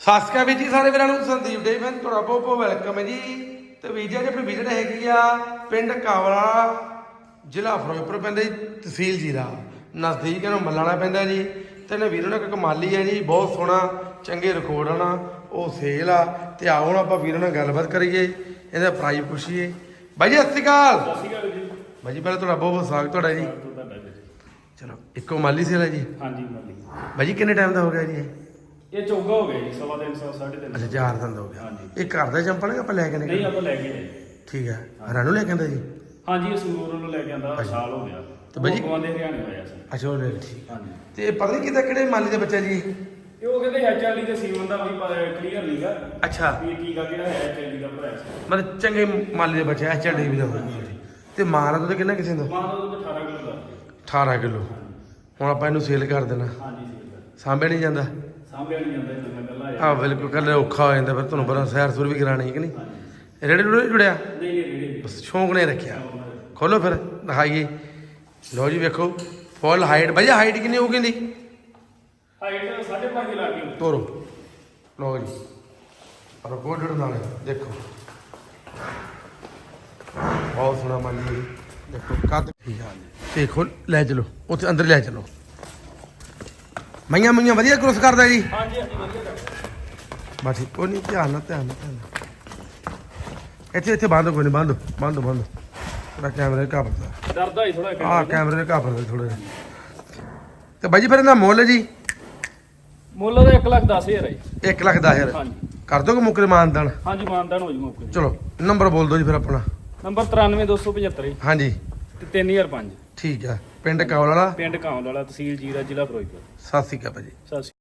ਅਕਾਲ ਵੀਰ ਜੀ ਸਾਰੇ ਵੀਰਾਂ ਨੂੰ ਸੰਦੀਪ ਡੇ ਮੈਂ ਤੁਹਾਡਾ ਬਹੁਤ ਬਹੁਤ ਵੈਲਕਮ ਹੈ ਜੀ। ਤੇ ਵੀਰ ਜੀ ਆਪਣੀ ਵਿਜ਼ਿਟ ਹੈਗੀ ਆ ਪਿੰਡ ਕਾਵਲਾ ਜ਼ਿਲ੍ਹਾ ਫਿਰੋਜ਼ਪੁਰ ਪੈਂਦਾ ਜੀ ਤਹਿਸੀਲ ਜੀਰਾ। ਨਜ਼ਦੀਕ ਇਹਨੂੰ ਮੱਲਾਣਾ ਪੈਂਦਾ ਜੀ। ਤੇ ਨੇ ਵੀਰੋ ਨੇ ਇੱਕ ਕਮਾਲੀ ਹੈ ਜੀ ਬਹੁਤ ਸੋਹਣਾ ਚੰਗੇ ਰਿਕਾਰਡ ਆਣਾ ਉਹ ਸੇਲ ਆ। ਤੇ ਆਓ ਹੁਣ ਆਪਾਂ ਵੀਰੋ ਨਾਲ ਗੱਲਬਾਤ ਕਰੀਏ ਇਹਦਾ ਪ੍ਰਾਈਸ ਪੁੱਛੀਏ। ਬਾਈ ਜੀ ਸਤਿ ਸ਼੍ਰੀ ਅਕਾਲ। ਸਤਿ ਸ਼੍ਰੀ ਅਕਾਲ ਜੀ। ਬਾਈ ਜੀ ਪਹਿਲਾਂ ਤੁਹਾਡਾ ਬਹੁਤ ਬਹੁਤ ਸਵਾਗਤ ਤੁਹਾਡਾ ਜੀ। ਤੁਹਾਡਾ ਜੀ। ਚਲੋ ਇੱਕੋ ਮਾਲੀ ਸੇਲ ਹੈ ਜੀ। ਹਾਂਜੀ ਮਾਲੀ। ਬਾਈ ਜੀ ਕਿੰਨੇ ਟਾਈਮ ਦਾ ਹੋ ਗਿਆ ਜੀ ਇਹ ਇਹ ਚੌਗਾ ਹੋ ਗਿਆ ਜੀ ਸਵਾ ਤਿੰਨ ਸੌ ਸਾਢੇ ਤਿੰਨ ਅੱਛਾ ਸੌ। ਚਾਰ ਦਿਨ ਦਾ ਹੋ ਗਿਆ। ਹਾਂਜੀ। ਇਹ ਘਰ ਦਾ ਜੰਪਲ ਹੈ ਕਿ ਆਪਾਂ ਲੈ ਕੇ ਨਹੀਂ ਆਪਾਂ ਲੈ ਕੇ ਆਏ ਠੀਕ ਹੈ ਹਰਾਂ ਨੂੰ ਲੈ ਕੇ ਆਂਦਾ ਜੀ? ਹਾਂਜੀ ਇਹ ਸੂਰ ਨੂੰ ਲੈ ਕੇ ਆਂਦਾ ਸਾਲ ਹੋ ਗਿਆ। ਤੇ ਬਾਈ ਜੀ- ਉਹ ਦੇ ਹਰਿਆਣੇ ਹੋਇਆ ਸੀ। ਅੱਛਾ ਉਹ ਲੈ ਠੀਕ ਹਾਂਜੀ। ਤੇ ਇਹ ਪਤਾ ਨਹੀਂ ਕਿਦਾਂ ਕਿਹੜੇ ਮਾਲੀ ਦੇ ਬੱਚਾ ਜੀ? ਇਹ? ਇਹ ਉਹ ਕਹਿੰਦੇ ਐਚ ਵਾਲੀ ਦੇ ਸੀਵਨ ਦਾ ਵੀ ਕਲੀਅਰ ਲੀਗਾ ਅੱਛਾ। ਵੀ ਕੀ ਗਾ ਕਿਹੜਾ ਹੈ ਐਚ ਵਾਲੀ ਦਾ ਭਰਾ ਸੀ। ਮਤਲਬ ਚੰਗੇ ਮਾਲੀ ਦੇ ਬੱਚੇ ਐਚ ਡੀ ਵੀ ਦਾ ਹੋਊਗਾ। ਜੀ ਤੇ ਮਾਂ ਦਾ ਦੁੱਧ ਕਿੰਨਾ ਕਿਸੇ ਦਾ? ਮਾਂ ਦਾ ਦੁੱਧ 18 ਕਿਲੋ ਦਾ। 18 ਕਿਲੋ। ਹੁਣ ਆਪਾਂ ਇਹਨੂੰ ਸੇਲ ਕਰ ਦੇਣਾ। ਹਾਂਜੀ ਸੀ ਸਾਂਭਿਆ ਨਹੀਂ ਜਾਂਦਾ? ਸਾਹਮਣੇ ਨਹੀਂ ਜਾਂਦਾ ਇਹ ਮੈਂ ਕੱਲਾ ਆਹ ਬਿਲਕੁਲ ਕੱਲੇ ਔਖਾ ਹੋ ਜਾਂਦਾ ਫਿਰ ਤੁਹਾਨੂੰ ਪਤਾ ਸੈਰ ਸੁਰ ਵੀ ਕਰਾਣੀ ਹੈ ਕਿ ਨਹੀਂ? ਰੇੜੇ ਰੂੜੇ ਜੁੜਿਆ? ਨਹੀਂ ਨਹੀਂ ਰੇੜੀ ਬਸ ਸ਼ੌਂਕ ਨੇ ਰੱਖਿਆ। ਖੋਲੋ ਫਿਰ ਦਿਖਾਈਏ। ਲਓ ਜੀ ਵੇਖੋ ਫੁੱਲ ਹਾਈਟ ਭਈਆ ਹਾਈਟ ਕਿੰਨੀ ਹੋਊਗੀ ਇਹਦੀ ਹਾਈਟ 5.5 ਲੱਗ ਗਈ ਤੋਰੋ। ਲਓ ਜੀ। ਪਰ ਗੋਡੜ ਨਾਲ ਹੈ, ਦੇਖੋ। ਬਹੁਤ ਸੋਹਣਾ ਹੈ ਜੀ। ਦੇਖੋ ਕੱਦ ਠੀਕ ਆ ਦੇਖੋ ਲੈ ਚਲੋ। ਉੱਥੇ ਅੰਦਰ ਲੈ ਚਲੋ। ਮਈਆਂ ਮਈਆਂ ਵਧੀਆ ਕ੍ਰੋਸ ਕਰਦਾ ਜੀ। ਹਾਂਜੀ ਹਾਂਜੀ ਵਧੀਆ ਕਰ ਬਸ ਠੀਕ ਕੋਈ ਨਹੀਂ ਧਿਆਨ ਨਾਲ ਧਿਆਨ ਨਾਲ ਧਿਆਨ ਨਾਲ। ਇੱਥੇ ਇੱਥੇ ਬੰਦ ਕੋਈ ਨਹੀਂ ਬੰਦ ਬੰਦ ਬੰਦ। ਥੋੜਾ ਕੈਮਰੇ ਘਾਪਦਾ ਡਰਦਾ ਹੀ ਥੋੜਾ ਆਹ ਕੈਮਰੇ ਘਾਪਦਾ ਥੋੜਾ ਤੇ ਬਾਈ ਜੀ ਫਿਰ ਇਹਦਾ ਮੁੱਲ ਜੀ? ਮੁੱਲ ਦਾ 1 ਲੱਖ 10000 ਹੈ ਜੀ। 1 ਲੱਖ 10000 ਹਾਂਜੀ। ਕਰ ਦੋਗੇ ਮੁੱਕਰੇ ਮਾਨਦਾਨ? ਹਾਂਜੀ ਮਾਨਦਾਨ ਹੋ ਜੂ ਮੌਕੇ ਤੇ। ਚਲੋ ਨੰਬਰ ਬੋਲ ਦਿਓ ਜੀ ਫਿਰ ਆਪਣਾ। ਨੰਬਰ 93275 ਜੀ। ਹਾਂਜੀ। ਤੇ 3005 ਠੀਕ ਆ ਪਿੰਡ ਕਾਵਲ ਵਾਲਾ। ਪਿੰਡ ਕਾਂਵਲ ਵਾਲਾ ਤਹਿਸੀਲ ਜੀਰਾ ਜ਼ਿਲ੍ਹਾ ਫਿਰੋਜ਼ਪੁਰ। ਸਤਿ ਸ਼੍ਰੀ ਅਕਾਲ ਭਾਜੀ। ਸਤਿ ਸ਼੍ਰੀ